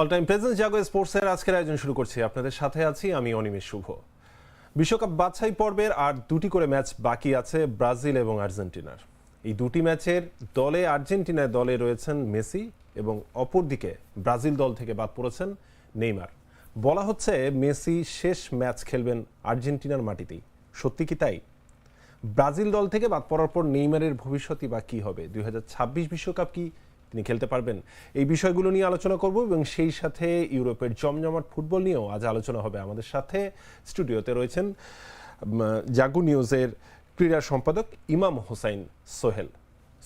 All time presence জাগো স্পোর্টসের আজকের আয়োজন শুরু করছি। আপনাদের সাথে আছি আমি অনিমেষ শুভ। বিশ্বকাপ বাছাই পর্বের আর দুটি করে ম্যাচ বাকি আছে ব্রাজিল এবং আর্জেন্টিনার। এই দুটি ম্যাচের দলে আর্জেন্টিনার দলে রয়েছেন মেসি এবং অপরদিকে ব্রাজিল দল থেকে বাদ পড়েছেন নেইমার। বলা হচ্ছে মেসি শেষ ম্যাচ খেলবেন আর্জেন্টিনার মাটিতেই। সত্যি কি তাই? ব্রাজিল দল থেকে বাদ পড়ার পর নেইমারের ভবিষ্যৎই বা কি হবে? দুই বিশ্বকাপ কি তিনি খেলতে পারবেন। এই বিষয়গুলো নিয়ে আলোচনা করব এবং সেই সাথে ইউরোপের জমজমাট ফুটবল নিয়েও আজ আলোচনা হবে আমাদের সাথে। স্টুডিওতে রয়েছেন জাগু নিউজের ক্রীড়া সম্পাদক ইমাম হোসাইন সোহেল।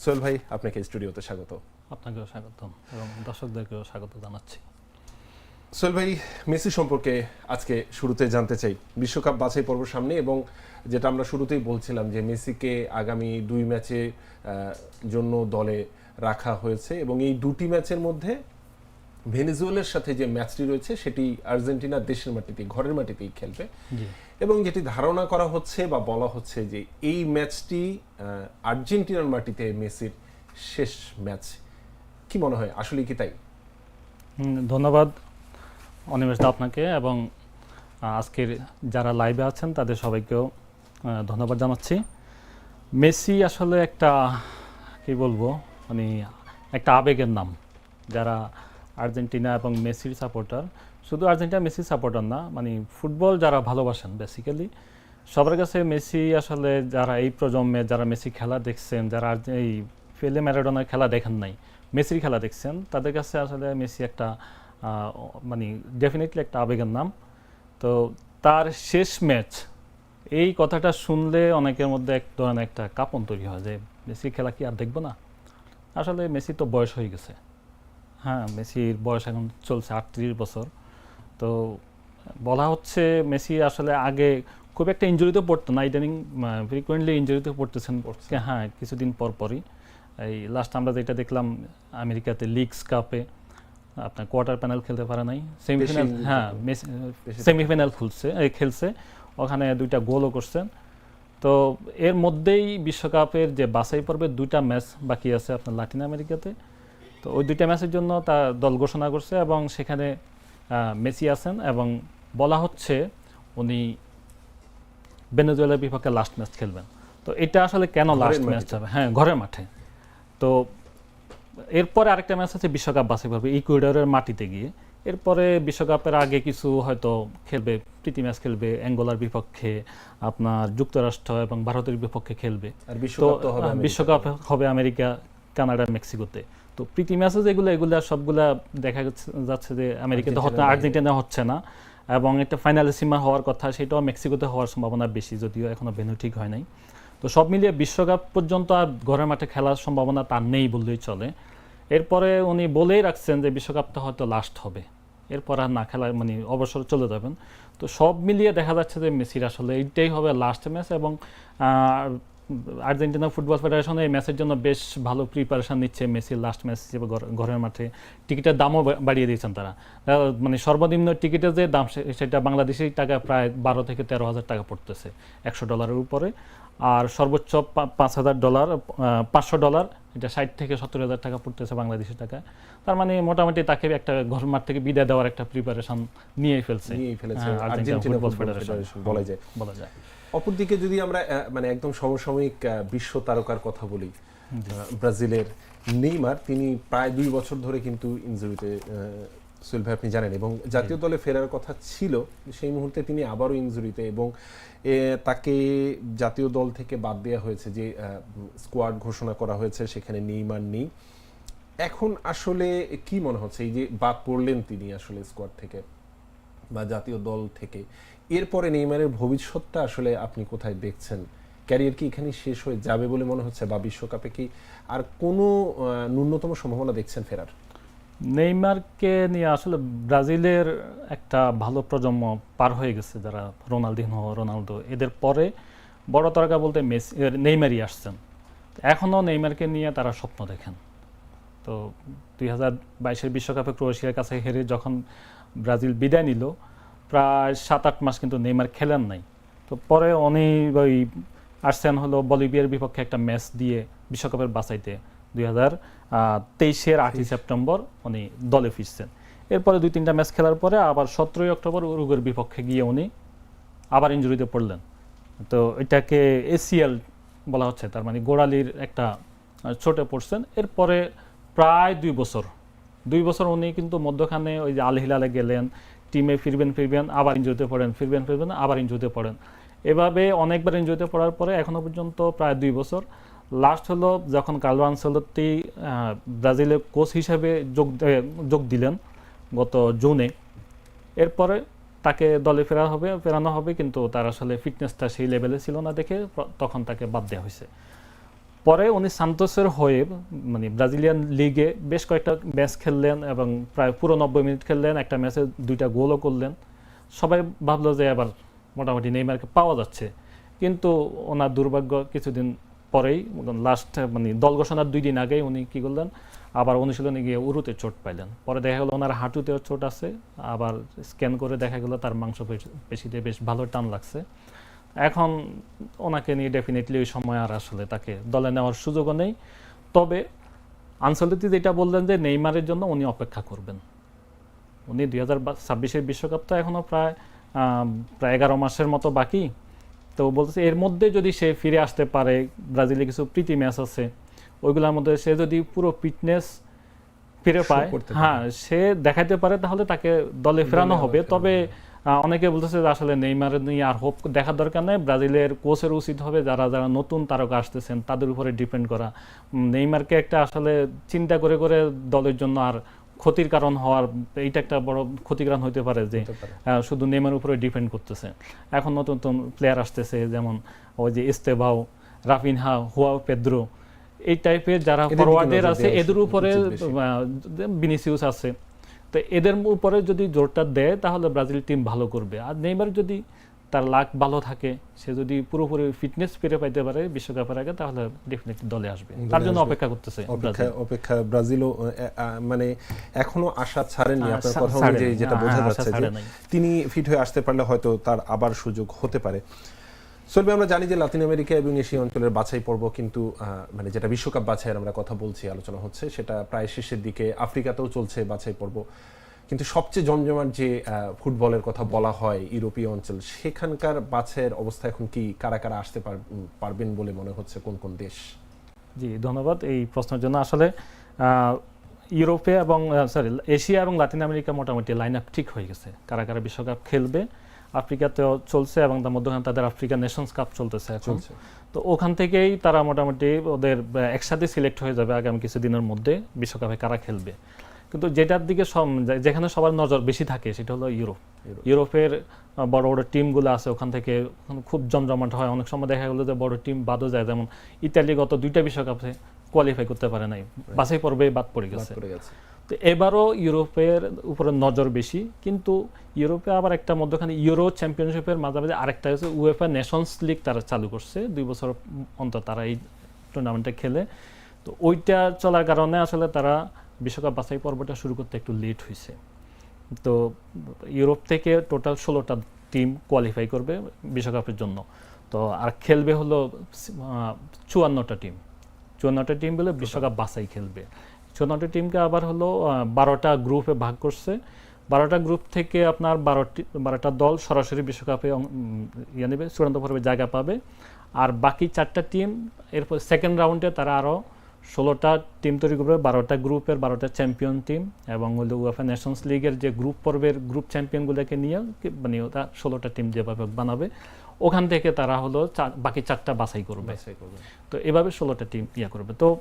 সোহেল ভাই আপনাকে স্টুডিওতে স্বাগত। আপনাকেও স্বাগতম এবং দর্শকদেরকেও স্বাগত জানাচ্ছি। সোহেল ভাই মেসি সম্পর্কে আজকে শুরুতে জানতে চাই। বিশ্বকাপ বাছাই পর্ব সামনে এবং যেটা আমরা শুরুতেই বলছিলাম যে মেসিকে আগামী দুই ম্যাচে জন্য দলে রাখা হয়েছে এবং এই দুটি ম্যাচের মধ্যে ভেনেজুয়েলার সাথে যে ম্যাচটি রয়েছে সেটি আর্জেন্টিনার দেশের মাটিতে ঘরের মাটিতেই খেলবে। এবং যেটি ধারণা করা হচ্ছে বা বলা হচ্ছে যে এই ম্যাচটি আর্জেন্টিনার মাটিতে মেসির শেষ ম্যাচ। কি মনে হয়? আসলে কি তাই? ধন্যবাদ অনিমেষ দা আপনাকে এবং আজকের যারা লাইভে আছেন তাদের সবাইকেও ধন্যবাদ জানাচ্ছি। মেসি আসলে একটা কি বলব মানে একটা আবেগের নাম। যারা আর্জেন্টিনা এবং মেসির সাপোর্টার শুধু আর্জেন্টিনা মেসির সাপোর্টার না মানে ফুটবল যারা ভালোবাসেন বেসিক্যালি সবার কাছে মেসি আসলে যারা এই প্রজন্মে যারা মেসি খেলা দেখছেন, যারা এই ফেলে ম্যারাডোনার খেলা দেখেন নাই, মেসির খেলা দেখছেন, তাদের কাছে আসলে মেসি একটা মানে ডেফিনেটলি একটা আবেগের নাম। তো তার শেষ ম্যাচ এই কথাটা শুনলে অনেকের মধ্যে এক ধরনের একটা কাপন তৈরি হয় যে মেসি খেলা কি আর দেখব না? আসলে মেসি তো বয়স হয়ে গেছে। হ্যাঁ মেসির বয়স এখন চলছে আটত্রিশ বছর। তো বলা হচ্ছে মেসি আসলে আগে খুব একটা ইঞ্জুরিতে পড়তো না ইদানিং ফ্রিকুয়েন্টলি ইঞ্জুরিতে পড়তেছেন। পড়ছে। হ্যাঁ কিছুদিন পর পরই। এই লাস্ট আমরা যেটা দেখলাম আমেরিকাতে লিগস কাপে আপনার কোয়ার্টার প্যানেল খেলতে পারে নাই। সেমিফাইনাল হ্যাঁ সেমিফাইনাল খুলছে এই খেলছে। ওখানে দুইটা গোলও করছেন। তো এর মধ্যেই বিশ্বকাপের যে বাছাই পর্বের দুইটা ম্যাচ বাকি আছে আপনার লাতিন আমেরিকাতে। তো ওই দুইটা ম্যাচের জন্য তার দল ঘোষণা করছে এবং সেখানে মেসি আছেন এবং বলা হচ্ছে উনি ভেনেজুয়েলার বিপক্ষে লাস্ট ম্যাচ খেলবেন। তো এটা আসলে কেন লাস্ট ম্যাচ। হবে? হ্যাঁ ঘরের মাঠে। তো এরপরে আরেকটা ম্যাচ আছে বিশ্বকাপ বাছাই পর্বে ইকুয়েডরের মাটিতে গিয়ে। এরপরে বিশ্বকাপের আগে কিছু হয়তো খেলবে প্রীতি ম্যাচ খেলবে অ্যাঙ্গোলার বিপক্ষে আপনার যুক্তরাষ্ট্র এবং ভারতের বিপক্ষে খেলবে। আর বিশ্বকাপ হবে বিশ্বকাপ হবে আমেরিকা কানাডা মেক্সিকোতে। তো প্রীতি ম্যাচে যেগুলো এগুলা সবগুলা দেখা যাচ্ছে- যে আমেরিকাতে হচ্ছে আর্জেন্টিনা হচ্ছে না। এবং একটা ফাইনালে সীমা হওয়ার কথা সেটাও মেক্সিকোতে হওয়ার সম্ভাবনা বেশি যদিও এখনও ভেন্যু ঠিক হয় নাই। তো সব মিলিয়ে বিশ্বকাপ পর্যন্ত আর ঘরের মাঠে খেলার সম্ভাবনা তার নেই বললেই চলে। এরপরে উনি বলেই রাখছেন যে বিশ্বকাপটা হয়তো লাস্ট হবে। এরপর আর না খেলা মানে অবসর চলে যাবেন। তো সব মিলিয়ে দেখা যাচ্ছে যে মেসির আসলে এইটাই হবে লাস্ট ম্যাচ এবং আর্জেন্টিনা ফুটবল ফেডারেশন এই ম্যাচের জন্য বেশ ভালো প্রিপারেশন নিচ্ছে মেসির লাস্ট ম্যাচ হিসেবে ঘরের মাঠে। টিকিটের দামও বাড়িয়ে দিয়েছেন তারা। মানে সর্বনিম্ন টিকিটের যে দাম সেটা বাংলাদেশি টাকা প্রায় বারো থেকে তেরো হাজার টাকা পড়তেছে। একশো ডলারের উপরে। আর সর্বোচ্চ পাঁচ হাজার ডলার পাঁচশো ডলার এটা ষাট থেকে সত্তর হাজার টাকা পড়তেছে বাংলাদেশি টাকা। তার মানে মোটামুটি তাকে একটা ঘর মাঠ থেকে বিদায় দেওয়ার একটা প্রিপারেশন নিয়ে ফেলছে। হ্যাঁ, বলা যায়। বলা যায়। অপরদিকে যদি আমরা মানে একদম সমসাময়িক বিশ্ব তারকার কথা বলি ব্রাজিলের নেইমার তিনি প্রায় দুই বছর ধরে কিন্তু ইনজুরিতে সুহেল ভাই আপনি জানেন এবং জাতীয় দলে ফেরার কথা ছিল সেই মুহূর্তে তিনি আবারও ইনজুরিতে এবং তাকে জাতীয় দল থেকে বাদ দেওয়া হয়েছে যে স্কোয়াড ঘোষণা করা হয়েছে সেখানে নেইমার নেই। এখন আসলে কি মনে হচ্ছে এই যে বাদ পড়লেন তিনি আসলে স্কোয়াড থেকে বা জাতীয় দল থেকে এরপরে নেইমারের ভবিষ্যৎটা আসলে আপনি কোথায় দেখছেন? ক্যারিয়ার কি এখানে শেষ হয়ে যাবে বলে মনে হচ্ছে বা বিশ্বকাপে কি আর কোনো ন্যূনতম সম্ভাবনা দেখছেন ফেরার? নেইমারকে নিয়ে আসলে ব্রাজিলের একটা ভালো প্রজন্ম পার হয়ে গেছে যারা রোনালদিনহো রোনালদো। এদের পরে বড় তারকা বলতে মেসি নেইমারই আসছেন। এখনও নেইমারকে নিয়ে তারা স্বপ্ন দেখেন। তো দুই হাজার বাইশের বিশ্বকাপে ক্রোয়েশিয়ার কাছে হেরে যখন ব্রাজিল বিদায় নিল, প্রায় সাত আট মাস কিন্তু নেইমার খেলেন নাই। তো পরে অনেক ওই আসছেন হলো বলিভিয়ার বিপক্ষে একটা ম্যাচ দিয়ে বিশ্বকাপের বাছাইতে দুই হাজার তেইশের আটই সেপ্টেম্বর উনি দলে ফিরছেন। এরপরে দুই তিনটা ম্যাচ খেলার পরে আবার সতেরোই অক্টোবর উরুগুয়ের বিপক্ষে গিয়ে উনি আবার ইঞ্জুরিতে পড়লেন। তো এটাকে এসিএল বলা হচ্ছে তার মানে গোড়ালির একটা চোটে পড়ছেন। এরপরে প্রায় দুই বছর দুই বছর উনি কিন্তু মধ্যখানে ওই যে আল হিলালে গেলেন টিমে ফিরবেন ফিরবেন আবার ইঞ্জুরিতে পড়েন ফিরবেন ফিরবেন আবার ইঞ্জুরিতে পড়েন। এভাবে অনেকবার ইঞ্জুরিতে পড়ার পরে এখনও পর্যন্ত প্রায় দুই বছর লাস্ট হলো যখন কার্লো আনসেলত্তি ব্রাজিলের কোচ হিসাবে যোগ যোগ দিলেন গত জুনে। এরপরে তাকে দলে ফেরা হবে, ফেরানো হবে, কিন্তু তার আসলে ফিটনেসটা সেই লেভেলে ছিল না দেখে তখন তাকে বাদ দেওয়া হয়েছে। পরে উনি সান্তোসের হয়ে মানে ব্রাজিলিয়ান লিগে বেশ কয়েকটা ম্যাচ খেললেন এবং প্রায় পুরো নব্বই মিনিট খেললেন, একটা ম্যাচে দুইটা গোলও করলেন। সবাই ভাবলো যে এবার মোটামুটি নেইমারকে পাওয়া যাচ্ছে। কিন্তু ওনার দুর্ভাগ্য কিছুদিন পরেই লাস্ট মানে দল ঘোষণার দুই দিন আগেই উনি কি করলেন, আবার অনুশীলনে গিয়ে উরুতে চোট পাইলেন। পরে দেখা গেলো ওনার হাঁটুতেও চোট আছে, আবার স্ক্যান করে দেখা গেলো তার মাংস পেশিতে বেশ ভালো টান লাগছে। এখন ওনাকে নিয়ে ডেফিনেটলি ওই সময় আর আসলে তাকে দলে নেওয়ার সুযোগও নেই। তবে আনসলিতি যেটা বললেন যে নেইমারের জন্য উনি অপেক্ষা করবেন। উনি দুই হাজার ছাব্বিশের বিশ্বকাপ তো এখনও প্রায় প্রায় এগারো মাসের মতো বাকি। তো বলতেছে এর মধ্যে যদি সে ফিরে আসতে পারে ব্রাজিলে কিছু প্রীতি ম্যাচ আছে ওইগুলোর মধ্যে সে যদি পুরো ফিটনেস ফিরে পায় হ্যাঁ সে দেখাতে পারে তাহলে তাকে দলে ফেরানো হবে। তবে অনেকে বলতেছে যে আসলে নেইমারের নিয়ে আর হোপ দেখার দরকার নেই। ব্রাজিলের কোচের উচিত হবে যারা যারা নতুন তারকা আসতেছেন তাদের উপরে ডিপেন্ড করা। নেইমারকে একটা আসলে চিন্তা করে করে দলের জন্য আর ক্ষতির কারণ হওয়ার এইটা একটা বড় ক্ষতির কারণ হতে পারে। যে শুধু নেইমার উপরে ডিপেন্ড করতেছে। এখন নতুন নতুন প্লেয়ার আসতেছে যেমন ওই যে ইস্তেভাও রাফিনহা হুয়া পেদ্রো এই টাইপের যারা ফরওয়ার্ডের আছে এদের উপরে। বিনিসিউস আছে। তো এদের উপরে যদি জোরটা দেয় তাহলে ব্রাজিল টিম ভালো করবে। আর নেইমার যদি তার লাক ভালো থাকে সে যদি পুরোপুরি ফিটনেস ফিরে পাইতে পারে বিশ্বকাপের আগে তাহলে ডেফিনেটলি দলে আসবে। তার জন্য অপেক্ষা করতেছে অপেক্ষা অপেক্ষা ব্রাজিলও মানে এখনও আশা ছাড়েননি আহ, আপনার কথা ছাড়েনি। অনুযায়ী যেটা বোঝা যাচ্ছে যে তিনি ফিট হয়ে আসতে পারলে হয়তো তার আবার সুযোগ হতে পারে। সলবে আমরা জানি যে লাতিন আমেরিকা এবং এশিয়া অঞ্চলের বাছাই পর্ব কিন্তু মানে যেটা বিশ্বকাপ বাছাইয়ের আমরা কথা বলছি আলোচনা হচ্ছে সেটা প্রায় শেষের দিকে আফ্রিকাতেও চলছে বাছাই পর্ব। কিন্তু সবচেয়ে জমজমাট যে ফুটবলের কথা বলা হয় ইউরোপীয় অঞ্চল সেখানকার বাছের অবস্থা এখন কি কারা কারা আসতে পার- পারবেন বলে মনে হচ্ছে কোন কোন দেশ? জি ধন্যবাদ এই প্রশ্নের জন্য। আসলে ইউরোপে এবং সরি এশিয়া এবং লাতিন আমেরিকা মোটামুটি লাইন আপ ঠিক হয়ে গেছে। কারা কারা বিশ্বকাপ খেলবে আফ্রিকাতেও চলছে এবং তার মধ্যখানে তাদের আফ্রিকা নেশনস কাপ চলতেছে এখন। চলছে। তো ওখান থেকেই তারা মোটামুটি ওদের একসাথে সিলেক্ট হয়ে যাবে আগামী কিছুদিনের মধ্যে বিশ্বকাপে কারা খেলবে। কিন্তু যেটার দিকে যেখানে সবার নজর বেশি থাকে সেটা হলো ইউরোপ। ইউরোপ। ইউরোপের বড় বড় টিমগুলো আছে ওখান থেকে খুব জমজমাট হয়। অনেক সময় দেখা গেলো যে বড় টিম বাদও যায়। যেমন ইতালি গত দুইটা বিশ্বকাপে কোয়ালিফাই করতে পারে নাই। বাছাই পর্বে বাদ পড়ে গেছে। পড়ে গেছে। তো এবারও ইউরোপের উপরে নজর বেশি। কিন্তু ইউরোপে আবার একটা মধ্যখানে ইউরো চ্যাম্পিয়নশিপের মাঝামাঝি আরেকটা হচ্ছে উয়েফা নেশনস লিগ তারা চালু করছে। দুই বছর অন্তর তারা এই টুর্নামেন্টে খেলে। তো ওইটা চলার কারণে আসলে তারা বিশ্বকাপ বাছাই পর্বটা শুরু করতে একটু লেট হয়েছে তো ইউরোপ থেকে টোটাল ষোলোটা টিম কোয়ালিফাই করবে বিশ্বকাপের জন্য। তো আর খেলবে হলো চুয়ান্নটা টিম চুয়ান্নটা টিম বলে বিশ্বকাপ বাছাই খেলবে। চুয়ান্নটা টিমকে আবার হলো বারোটা গ্রুপে ভাগ করছে। বারোটা গ্রুপ থেকে আপনার বারোটি বারোটা দল সরাসরি বিশ্বকাপে ইয়ে নেবে চূড়ান্ত পর্বে জায়গা পাবে। আর বাকি চারটা টিম এরপর সেকেন্ড রাউন্ডে তারা আরও ষোলোটা টিম তৈরি করবে বারোটা গ্রুপের বারোটা চ্যাম্পিয়ন টিম এবং হলো উয়েফা নেশনস লিগের যে গ্রুপ পর্বের গ্রুপ চ্যাম্পিয়নগুলোকে নিয়ে মানে ওটা ষোলোটা টিম যেভাবে বানাবে ওখান থেকে তারা হলো চা- বাকি চারটা বাছাই করবে। তো এভাবে ষোলোটা টিম ইয়া করবে। তো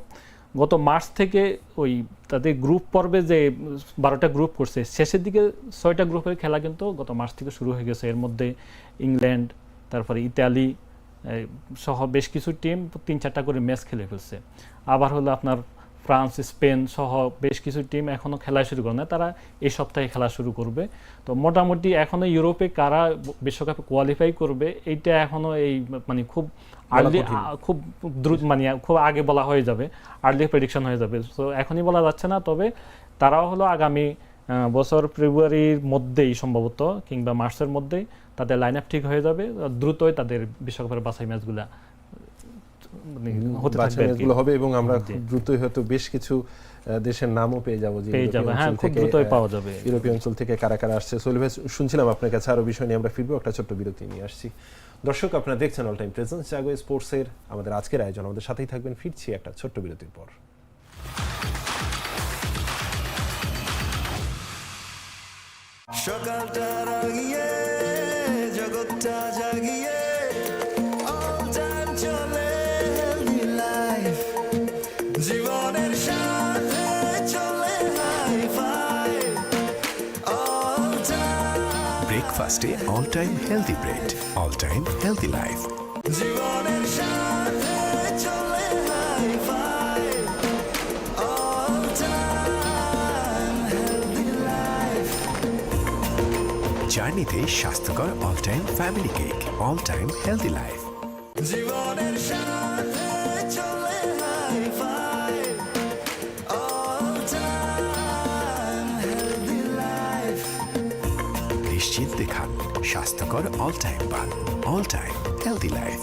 গত মার্চ থেকে ওই তাদের গ্রুপ পর্বে যে বারোটা গ্রুপ করছে শেষের দিকে ছয়টা গ্রুপের খেলা কিন্তু গত মার্চ থেকে শুরু হয়ে গেছে। এর মধ্যে ইংল্যান্ড তারপরে ইতালি সহ বেশ কিছু টিম তিন চারটা করে ম্যাচ খেলে ফেলছে। আবার হলো আপনার ফ্রান্স স্পেন সহ বেশ কিছু টিম এখনও খেলা শুরু করে না তারা এই সপ্তাহে খেলা শুরু করবে। তো মোটামুটি এখনও ইউরোপে কারা বিশ্বকাপে কোয়ালিফাই করবে এইটা এখনও এই মানে খুব আর্লি খুব দ্রুত মানে খুব আগে বলা হয়ে যাবে। আর্লি প্রেডিকশন হয়ে যাবে। তো এখনই বলা যাচ্ছে না তবে তারাও হলো আগামী বছর ফেব্রুয়ারির মধ্যেই সম্ভবত কিংবা মার্চের মধ্যেই তাদের লাইন আপ ঠিক হয়ে যাবে দ্রুতই তাদের বিশ্বকাপের বাছাই ম্যাচগুলা মানে হতে থাকবে ম্যাচগুলো হবে এবং আমরা। দ্রুতই হয়তো বেশ কিছু দেশের নামও পেয়ে যাব যে হ্যাঁ দ্রুতই পাওয়া যাবে। ইউরোপীয় অঞ্চল থেকে কারা কারা আসছে। সোহেল ভাই শুনছিলাম আপনার কাছে আরও বিষয় নিয়ে আমরা ফিরবো একটা ছোট্ট বিরতি নিয়ে আসছি। দর্শক আপনারা দেখছেন অল টাইম প্রেজেন্স জাগো স্পোর্টসের আমাদের আজকের আয়োজন। আমাদের সাথেই থাকবেন ফিরছি একটা ছোট্ট বিরতির পর। সকালটা রাগিয়ে জগৎটা জাগিয়ে অল টাইম চলে হেলদি লাইফ জীবনের সাথে চলে হাই ফাই অল টাইম ব্রেকফাস্টে all time healthy bread all time healthy life জীবনের সাথে জার্নিতে স্বাস্থ্যকর all time family cake all time healthy life জীবনের সাথে চলে hi fi all time healthy life নিশ্চিন্তে খান স্বাস্থ্যকর অল টাইম পান অল টাইম হেলদি লাইফ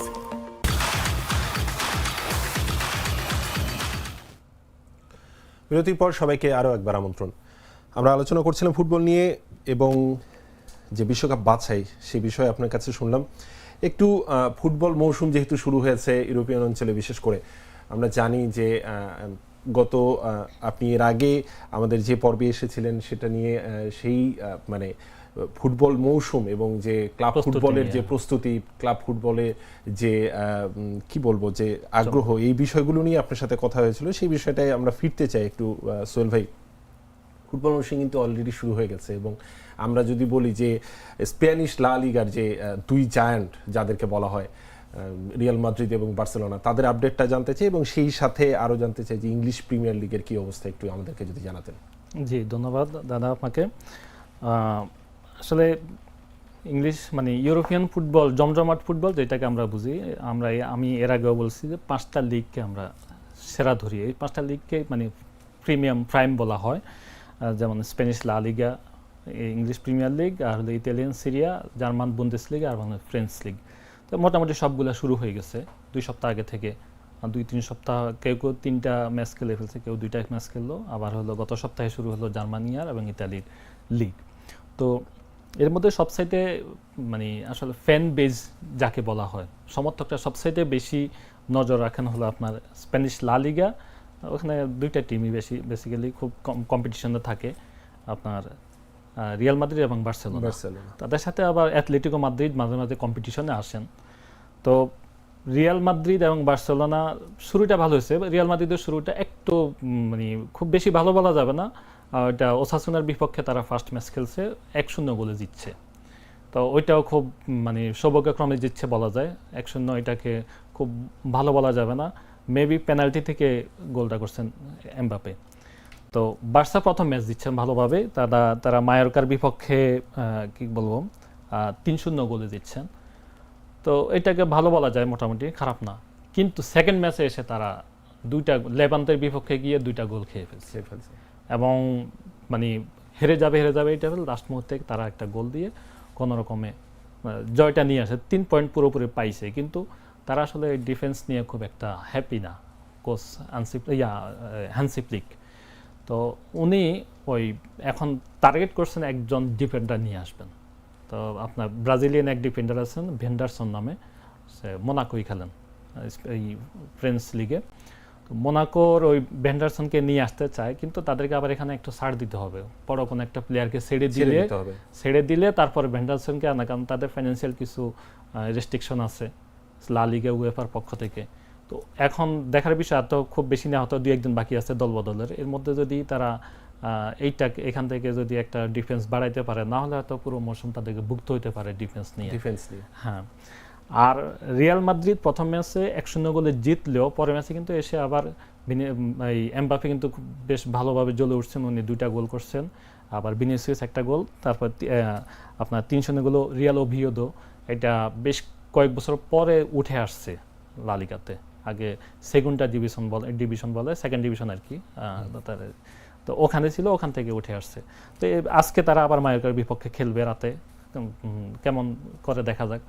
বিরতির পর সবাইকে আরও একবার আমন্ত্রণ। আমরা আলোচনা করছিলাম ফুটবল নিয়ে এবং যে বিশ্বকাপ বাছাই সে বিষয়ে আপনার কাছে শুনলাম। একটু ফুটবল মৌসুম যেহেতু শুরু হয়েছে ইউরোপিয়ান অঞ্চলে বিশেষ করে আমরা জানি যে গত আপনি এর আগে আমাদের যে পর্বে এসেছিলেন সেটা নিয়ে সেই মানে ফুটবল মৌসুম এবং যে ক্লাব ফুটবলের যে প্রস্তুতি ক্লাব ফুটবলে যে কি বলব যে আগ্রহ এই বিষয়গুলো নিয়ে আপনার সাথে কথা হয়েছিল। সেই বিষয়টাই আমরা ফিরতে চাই একটু সোহেল ভাই। ফুটবল মৌসুম কিন্তু অলরেডি শুরু হয়ে গেছে এবং আমরা যদি বলি যে স্প্যানিশ লা লিগার যে দুই জায়ান্ট যাদেরকে বলা হয় রিয়াল মাদ্রিদ এবং বার্সেলোনা, তাদের আপডেটটা জানতে চাই এবং সেই সাথে আরও জানতে চাই যে ইংলিশ প্রিমিয়ার লিগের কী অবস্থা একটু আমাদেরকে যদি জানাতেন। জি, ধন্যবাদ দাদা আপনাকে। আসলে ইংলিশ মানে ইউরোপিয়ান ফুটবল, জমজমাট ফুটবল যেটাকে আমরা বুঝি, আমরা আমি এর আগেও বলছি যে পাঁচটা লিগকে আমরা সেরা ধরি। এই পাঁচটা লিগকে মানে প্রিমিয়াম প্রাইম বলা হয়। যেমন Spanish La Liga English Premier League, আর হলো Italian Serie, German Bundesliga আর হলো ফ্রেঞ্চ লিগ। তো মোটামুটি সবগুলো শুরু হয়ে গেছে দুই সপ্তাহ আগে থেকে। দুই তিন সপ্তাহ কেউ কেউ তিনটা ম্যাচ খেলে ফেলছে, কেউ দুইটা ম্যাচ খেললো। আবার হলো গত সপ্তাহে শুরু হলো জার্মানিয়ার এবং ইতালির লিগ। তো এর মধ্যে সবসাইতে মানে আসলে ফ্যান বেজ যাকে বলা হয়, সমর্থকরা সবসাইতে বেশি নজর রাখেন হলো আপনার স্প্যানিশ লা লিগা ওখানে দুইটা টিমই বেশি বেসিক্যালি খুব কম কম্পিটিশনে থাকে আপনার রিয়াল মাদ্রিদ এবং বার্সেলোনা তাদের সাথে আবার অ্যাথলেটিকো মাদ্রিদ মাঝে মাঝে কম্পিটিশনে আসেন। তো রিয়াল মাদ্রিদ এবং বার্সেলোনা শুরুটা ভালো হয়েছে। রিয়াল মাদ্রিদের শুরুটা একটু মানে খুব বেশি ভালো বলা যাবে না। ওইটা ওসাসুনার বিপক্ষে তারা ফার্স্ট ম্যাচ খেলছে এক শূন্য গোলে জিতছে। তো ওইটাও খুব মানে সৌভাগ্যক্রমে জিতছে বলা যায়। এক শূন্য এটাকে খুব ভালো বলা যাবে না। মেবি পেনাল্টি থেকে গোলটা করছেন এমবাপে তো বার্সা প্রথম ম্যাচ দিচ্ছেন ভালোভাবে। তারা তারা মায়োরকার বিপক্ষে কি বলব তিন শূন্য গোলে দিচ্ছেন। তো এটাকে ভালো বলা যায় মোটামুটি খারাপ না। কিন্তু সেকেন্ড ম্যাচে এসে তারা দুইটা লেবান্তের বিপক্ষে গিয়ে দুইটা গোল খেয়ে ফেলছে। ফেলছে। এবং মানে হেরে যাবে হেরে যাবে এটা লাস্ট মুহূর্তে তারা একটা গোল দিয়ে কোনো রকমে জয়টা নিয়ে আসে। তিন পয়েন্ট পুরোপুরি পাইছে। কিন্তু তারা আসলে ডিফেন্স নিয়ে খুব একটা হ্যাপি না। কোচ আনসিপ ইয়া হ্যান্সিপ্লিক তো উনি ওই এখন টার্গেট করছেন একজন ডিফেন্ডার নিয়ে আসবেন। তো আপনার ব্রাজিলিয়ান এক ডিফেন্ডার আছেন ভেন্ডারসন নামে। সে মোনাকোই খেলেন এই ফ্রেঞ্চ লিগে তো মোনাকোর ওই ভেন্ডারসনকে নিয়ে আসতে চায় কিন্তু তাদেরকে আবার এখানে একটু ছাড় দিতে হবে। বড় কোনো একটা প্লেয়ারকে ছেড়ে দিলে দিতে হবে। ছেড়ে দিলে তারপর ভেন্ডারসনকে আনা কারণ তাদের ফাইন্যান্সিয়াল কিছু রেস্ট্রিকশন আছে। লা লিগে উয়েফার পক্ষ থেকে। তো এখন দেখার বিষয় তো খুব বেশি না হয়তো দু একদিন বাকি আছে দলবদলের। এর মধ্যে যদি তারা আহ, এইটাকে এখান থেকে যদি একটা ডিফেন্স বাড়াইতে পারে না হলে হয়তো পুরো মৌসুম তাদেরকে ভুক্ত হইতে পারে ডিফেন্স নিয়ে। ডিফেন্স নিয়ে। হ্যাঁ। আর রিয়াল মাদ্রিদ প্রথম ম্যাচে এক শূন্য গোলে জিতলেও পরের ম্যাচে কিন্তু এসে আবার এই এমবাপে কিন্তু বেশ ভালোভাবে জ্বলে উঠছেন। উনি দুইটা গোল করছেন। আবার ভিনিসিয়াস একটা গোল তারপর আপনার তিন শূন্য গোল রিয়াল ওভিওদো এটা বেশ কয়েক বছর পরে উঠে আসছে লালিগাতে আগে সেগুনটা ডিভিশন বলে ডিভিশন বলে সেকেন্ড ডিভিশন আর কি তো ওখানে ছিল ওখান থেকে উঠে আসছে। তো আজকে তারা আবার মায়োকার বিপক্ষে খেলবে রাতে। কেমন করে দেখা যাক।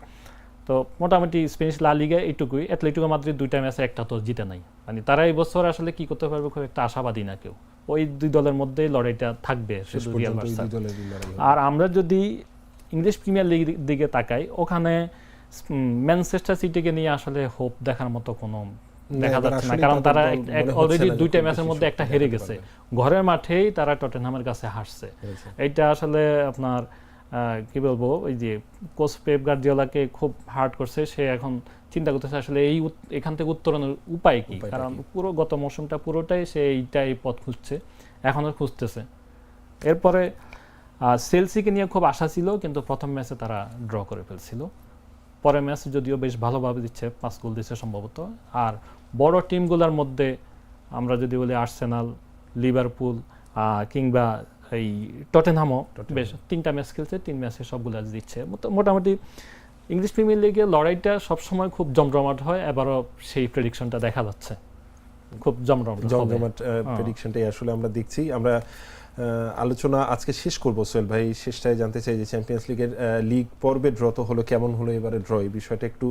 তো মোটামুটি স্পেনিশ লা লিগে এইটুকুই। অ্যাথলেটিকো মাদ্রিদ দুইটা ম্যাচে একটা তো জিতে নাই। মানে তারা এই বছর আসলে কি করতে পারবে খুব একটা আশাবাদী না কেউ। ওই দুই দলের মধ্যেই লড়াইটা থাকবে শুধু রিয়াল। আর আমরা যদি ইংলিশ প্রিমিয়ার লিগ দিকে তাকাই ওখানে ম্যানচেস্টার সিটিকে নিয়ে আসলে হোপ দেখার মতো কোনো দেখা যাচ্ছে না। কারণ তারা অলরেডি দুইটা ম্যাচের মধ্যে একটা হেরে গেছে। ঘরের মাঠেই তারা টটেনহামের কাছে হারছে। হেরেছে। এইটা আসলে আপনার কি বলব ওই যে কোচ পেপ গার্দিওলাকে খুব হার্ড করছে সে এখন চিন্তা করতেছে আসলে এই এখান থেকে উত্তরণের উপায় কি? কারণ পুরো গত মৌসুমটা পুরোটাই সে এইটাই পথ খুঁজছে এখনও খুঁজতেছে। এরপরে সেলসিকে নিয়ে খুব আশা ছিল কিন্তু প্রথম ম্যাচে তারা ড্র করে ফেলছিল। পরের ম্যাচ যদিও বেশ ভালোভাবে দিচ্ছে পাঁচ গোল দিচ্ছে সম্ভবত। আর বড় টিমগুলোর মধ্যে আমরা যদি বলি আর্সেনাল লিভারপুল কিংবা এই টটেনহামও বেশ তিনটা ম্যাচ খেলছে তিন ম্যাচে সবগুলো দিচ্ছে। মোটামুটি ইংলিশ প্রিমিয়ার লিগে লড়াইটা সবসময় খুব জমজমাট হয় এবারও সেই প্রেডিকশনটা দেখা যাচ্ছে। খুব জমজমাট জমজমাট হ্যাঁ। প্রেডিকশনটাই আসলে আমরা দেখছি। আমরা আলোচনা আজকে শেষ করব। সোহেল ভাই শেষটায় জানতে চাই যে চ্যাম্পিয়ন্স লিগের লিগ পর্বে ড্র তো হলো কেমন হলো এবারে ড্র এই বিষয়টা একটু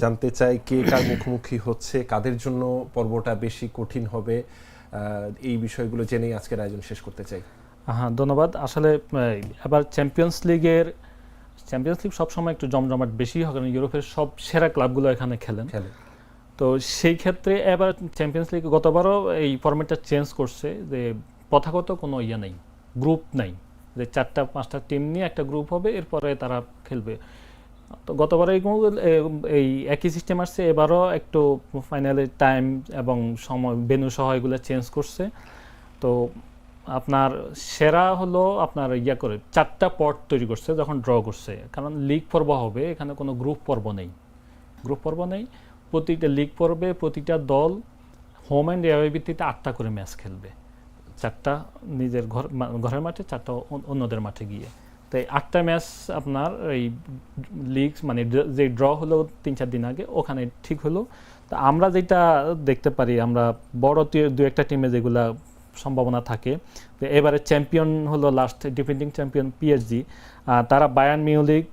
জানতে চাই কে কার মুখোমুখি হচ্ছে কাদের জন্য পর্বটা বেশি কঠিন হবে এই বিষয়গুলো জেনেই আজকের আয়োজন শেষ করতে চাই। হ্যাঁ ধন্যবাদ। আসলে এবার চ্যাম্পিয়ন্স লিগের চ্যাম্পিয়ন্স লিগ সবসময় একটু জমজমাট বেশি হয় কারণ ইউরোপের সব সেরা ক্লাবগুলো এখানে খেলেন। খেলে তো সেই ক্ষেত্রে এবার চ্যাম্পিয়ন্স লিগ গতবারও এই ফরম্যাটটা চেঞ্জ করছে যে প্রথাগত কোনো ইয়ে নেই গ্রুপ নাই যে চারটা, পাঁচটা টিম নিয়ে একটা গ্রুপ হবে, এরপরে তারা খেলবে। তো গতবার এই একই সিস্টেম আসছে, এবারও একটু ফাইনালের টাইম এবং সময় বেনু সহ এগুলো চেঞ্জ করছে। তো আপনার সেরা হলো আপনার ইয়া করে, চারটা পট তৈরি করছে, যখন ড্র করছে। কারণ লিগ পর্ব হবে, এখানে কোনো গ্রুপ পর্ব নেই। গ্রুপ পর্ব নেই, প্রতিটা লিগ পর্বে প্রতিটা দল হোম অ্যান্ড অ্যাওয়ে ভিত্তিতে আটটা করে ম্যাচ খেলবে। চারটা নিজের ঘর ঘরের মাঠে, চারটা অন্যদের মাঠে গিয়ে। তো এই আটটা ম্যাচ আপনার এই লিগ মানে যে ড্র হলো তিন চার দিন আগে, ওখানে ঠিক হলো। তা আমরা যেটা দেখতে পারি, আমরা বড় দু একটা টিমে যেগুলা সম্ভাবনা থাকে তো এবারে চ্যাম্পিয়ন হলো লাস্ট ডিফেন্ডিং চ্যাম্পিয়ন পিএসজি তারা বায়ান মিউলিক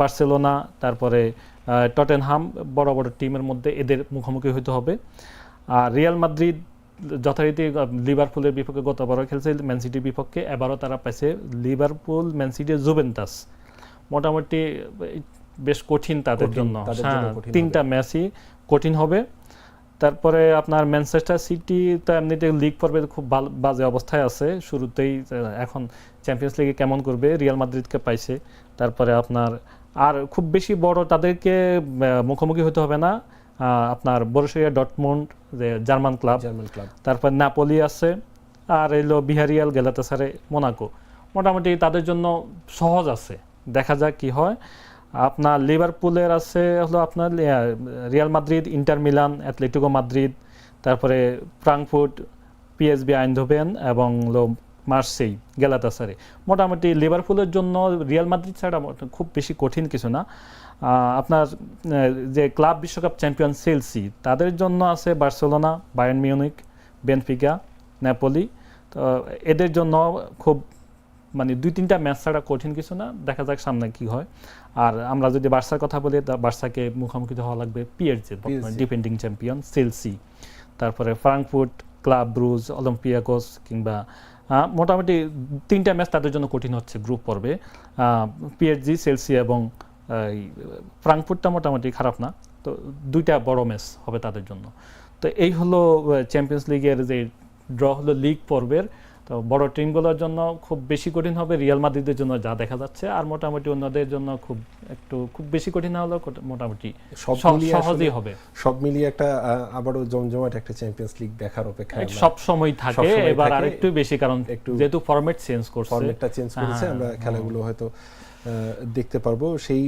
বার্সেলোনা তারপরে টটেনহাম বড় বড় টিমের মধ্যে এদের মুখোমুখি হতে হবে। আর রিয়াল মাদ্রিদ যথারীতি লিভারপুলের বিপক্ষে গতবারও খেলছে ম্যান সিটির বিপক্ষে এবারও তারা পাইছে লিভারপুল ম্যান সিটি জুভেন্টাস। মোটামুটি বেশ কঠিন তাদের জন্য। হ্যাঁ। তিনটা ম্যাচই কঠিন হবে। তারপরে আপনার ম্যানচেস্টার সিটি তো এমনিতে লিগ পর্বে খুব ভালো বাজে অবস্থায় আছে। শুরুতেই এখন চ্যাম্পিয়ন্স লিগে কেমন করবে? রিয়াল মাদ্রিদকে পাইছে। তারপরে আপনার আর খুব বেশি বড় তাদেরকে মুখোমুখি হতে হবে না। আপনার বরুশিয়া ডটমুন্ড যে জার্মান ক্লাব। German club. তারপর নাপোলি আছে আর এলো বিহারিয়াল গেলাতাসারে মোনাকো। মোটামুটি তাদের জন্য সহজ আছে। দেখা যাক কি হয়। আপনার লিভারপুলের আছে হলো আপনার Real Madrid Inter Milan Atletico Madrid তারপরে ফ্রাঙ্কফুর্ট পিএসবি আইনধোভেন এবং হলো মার্সেই গেলাতাসারে মোটামুটি লিভারপুলের জন্য রিয়াল মাদ্রিদ ছাড়া খুব বেশি কঠিন কিছু না। আপনার যে ক্লাব বিশ্বকাপ চ্যাম্পিয়ন সেলসি তাদের জন্য আছে Barcelona Bayern Munich Benfica Napoli. তো এদের জন্য খুব মানে দুই তিনটা ম্যাচ ছাড়া কঠিন কিছু না দেখা যাক সামনে কি হয়। আর আমরা যদি বার্সার কথা বলি তা বার্সাকে মুখোমুখি হওয়া লাগবে পিএসজি ডিফেন্ডিং চ্যাম্পিয়ন সেলসি তারপরে ফ্রাঙ্কফুর্ট ক্লাব ব্রুজ অলিম্পিয়াকোস কিংবা মোটামুটি তিনটা ম্যাচ তাদের জন্য কঠিন হচ্ছে গ্রুপ পর্বে। পিএসজি সেলসি এবং ফ্রাঙ্কফুটটা মোটামুটি খারাপ না তো দুইটা বড় ম্যাচ হবে তাদের জন্য তো এই হলো চ্যাম্পিয়ন্স লিগের যে ড্র হলো লিগ পর্বের তো বড় টিমগুলোর জন্য খুব বেশি কঠিন হবে রিয়াল মাদ্রিদের জন্য যা দেখা যাচ্ছে আর মোটামুটি অন্যদের জন্য খুব একটু খুব বেশি কঠিন না হলেও মোটামুটি সব মিলিয়ে সহজেই হবে সব মিলিয়ে একটা আবারও জমজমাট একটা চ্যাম্পিয়ন্স লিগ দেখার অপেক্ষায় আমরা- সব সময় থাকে এবার থাকে। আর একটু বেশি কারণ একটু- যেহেতু ফরম্যাট চেঞ্জ করছে ফরম্যাটটা চেঞ্জ করেছে হ্যাঁ, আমরা হ্যাঁ। খেলাগুলো হয়তো দেখতে পারব। সেই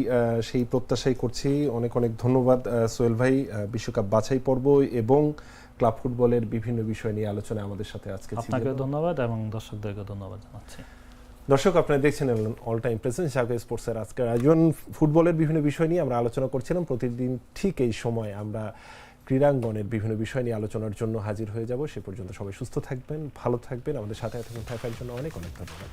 সেই প্রত্যাশাই করছি। অনেক অনেক ধন্যবাদ সোহেল ভাই। বিশ্বকাপ বাছাই পর্ব এবং ক্লাব ফুটবলের বিভিন্ন বিষয় নিয়ে আলোচনা আমাদের সাথে আজকে আপনাকে ধন্যবাদ এবং দর্শকদেরকে ধন্যবাদ জানাচ্ছি। দর্শক আপনারা দেখছেন অল টাইম প্রেজেন্ট সাগর স্পোর্টসের আজকের আয়োজন। ফুটবলের বিভিন্ন বিষয় নিয়ে আমরা আলোচনা করছিলাম। প্রতিদিন ঠিক এই সময় আমরা ক্রীড়াঙ্গনের বিভিন্ন বিষয় নিয়ে আলোচনার জন্য হাজির হয়ে যাব। সে পর্যন্ত সবাই সুস্থ থাকবেন ভালো থাকবেন। আমাদের সাথে থাকার জন্য অনেক অনেক ধন্যবাদ।